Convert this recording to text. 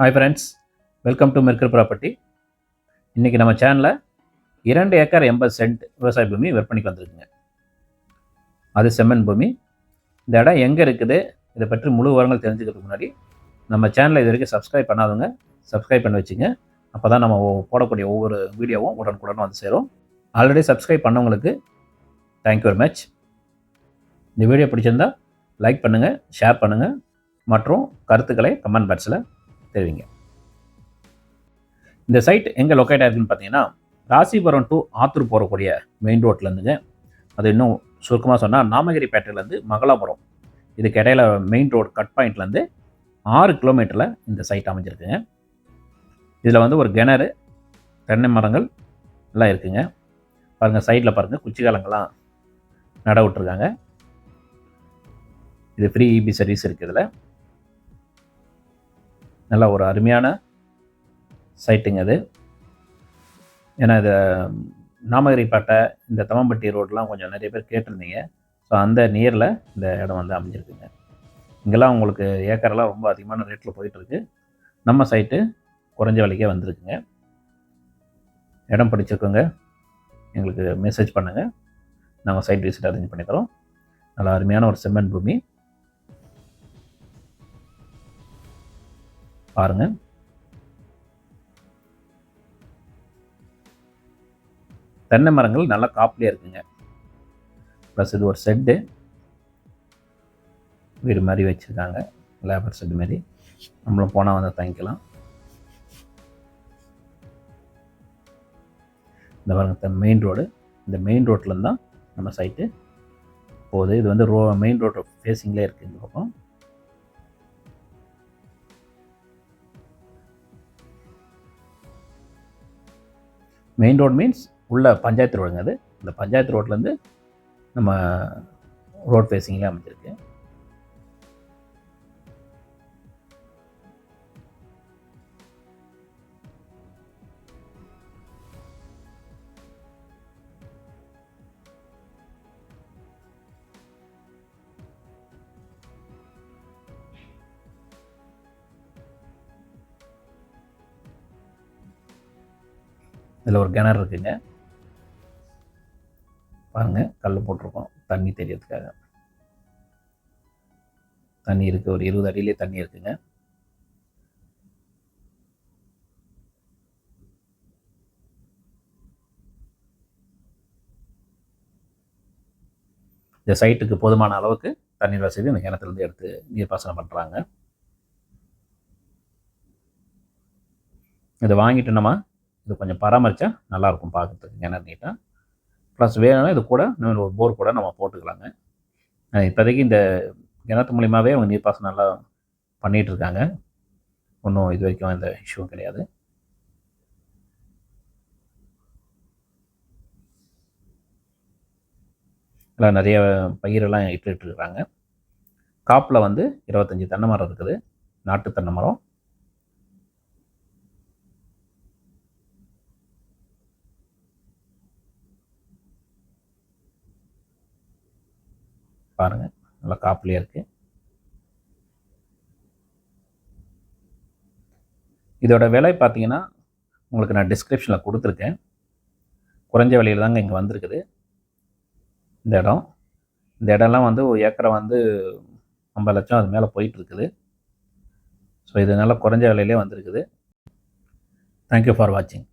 Hi friends welcome to Mercker property இன்றைக்கி நம்ம சேனலில் இரண்டு ஏக்கர் எண்பது சென்ட் விவசாய பூமி விற்பனைக்கு வந்திருக்குங்க. அது செம்மன் பூமி. இந்த இடம் எங்கே இருக்குது இதை பற்றி முழு விவரங்கள் தெரிஞ்சுக்கிறதுக்கு முன்னாடி நம்ம சேனலை இது வரைக்கும் சப்ஸ்கிரைப் பண்ணாதவங்க சப்ஸ்கிரைப் பண்ணி வச்சுங்க. அப்போ தான் நம்ம போடக்கூடிய ஒவ்வொரு வீடியோவும் உடனுக்குடன் வந்து சேரும். ஆல்ரெடி சப்ஸ்கிரைப் பண்ணவங்களுக்கு தேங்க்யூ வெரி மச் இந்த வீடியோ பிடிச்சிருந்தா லைக் பண்ணுங்கள் ஷேர் பண்ணுங்கள் மற்றும் கருத்துக்களை கமெண்ட் பாக்ஸில் தெரிவிங்க. இந்த சைட் எங்கே லொக்கேட் ஆயிருக்குன்னு பார்த்தீங்கன்னா ராசிபுரம் டு ஆத்தூர் போகக்கூடிய மெயின் ரோட்லேருந்துங்க அது இன்னும் சுருக்கமாக சொன்னால் நாமகிரிப்பேட்டையிலேருந்து மங்களாபுரம். இதுக்கு இடையில மெயின் ரோடு கட் பாயிண்ட்லேருந்து ஆறு கிலோமீட்டரில் இந்த சைட் அமைஞ்சிருக்குங்க. இதில் வந்து ஒரு கிணறு தென்னை மரங்கள் எல்லாம் இருக்குங்க. பாருங்கள் சைடில் பாருங்கள் குச்சிக்காலங்கள்லாம் நட விட்டுருக்காங்க. இது ஃப்ரீ இபி சர்வீஸ் இருக்குது இதில். நல்ல ஒரு அருமையான சைட்டுங்க அது. ஏன்னா இது நாமகிரிப்பேட்டை இந்த தமம்பட்டி ரோடெலாம் கொஞ்சம் நிறைய பேர் கேட்டிருந்தீங்க. ஸோ அந்த நியரில் இந்த இடம் வந்து அமைஞ்சிருக்குங்க. இங்கெல்லாம் உங்களுக்கு ஏக்கரெல்லாம் ரொம்ப அதிகமான ரேட்டில் போயிட்டுருக்கு. நம்ம சைட்டு குறைஞ்ச விலைக்கே வந்திருக்குங்க. இடம் பிடிச்சிருக்கோங்க. எங்களுக்கு மெசேஜ் பண்ணுங்கள் நாங்கள் சைட் விசிட் அரேஞ்ச் பண்ணித்தரோம் நல்லா அருமையான ஒரு செம்மன் பூமி. பாருங்க. தென்னை மரங்கள் நல்லா காப்புலேயே இருக்குங்க. ப்ளஸ் இது ஒரு செட்டு வீடு மாதிரி வச்சுருக்காங்க. லேபர் செட்டு மாதிரி நம்மளும் போனால் வந்து தங்கிக்கலாம். இந்த பாருங்க மெயின் ரோடு இந்த மெயின் ரோட்டில் தான் நம்ம சைட்டு போகுது. இது வந்து ரோ மெயின் ரோடு ஃபேஸிங்லேயே இருக்குது இந்த பக்கம். மெயின் ரோடு மீன்ஸ் உள்ள பஞ்சாயத்து ரோடுங்க அது. இந்த பஞ்சாயத்து ரோட்லேருந்து நம்ம ரோட் ஃபேஸிங்லேயே அமைஞ்சிருக்கு. இதில் ஒரு கிணறு இருக்குங்க. பாருங்க கல் போட்டிருக்கோம் தண்ணி தெரியறதுக்காக. தண்ணி இருக்குது ஒரு இருபது அடியிலே தண்ணி இருக்குங்க. இந்த சைட்டுக்கு போதுமான அளவுக்கு தண்ணீர் வசதி இந்த கிணத்துலேருந்து எடுத்து நீர்ப்பாசனம் பண்ணுறாங்க இதை வாங்கிட்டு நம்ம இது கொஞ்சம் பராமரித்தா நல்லாயிருக்கும் பார்க்கறதுக்கு கிணறு நீட்டாக ப்ளஸ் வேணும்னா இது கூட இன்னொரு ஒரு போர் கூட நம்ம போட்டுக்கலாங்க. இப்போதைக்கு இந்த கிணத்து மூலியமாகவே அவங்க நீர்ப்பாசனம் நல்லா பண்ணிகிட்டு இருக்காங்க ஒன்றும் இது வரைக்கும் எந்த இஷ்யூவும் கிடையாது. எல்லாம் நிறைய பயிரெல்லாம் இட்டுட்டு காப்பில் வந்து இருபத்தஞ்சி தென்னை மரம் இருக்குது. நாட்டு தென்னை மரம். பாருங்கள் நல்லா காப்புலையாக இருக்குது இதோட விலை பார்த்தீங்கன்னா உங்களுக்கு நான் டிஸ்கிரிப்ஷனில் கொடுத்துருக்கேன். குறைஞ்ச விலையில் தாங்க இங்கே வந்திருக்குது. இந்த இடம். இந்த இடம்லாம் வந்து ஒரு ஏக்கரை வந்து ஐம்பது லட்சம் அது மேலே போயிட்டுருக்குது. ஸோ இது நல்லா குறைஞ்ச விலையிலே வந்திருக்குது. தேங்க்யூ ஃபார் வாட்சிங்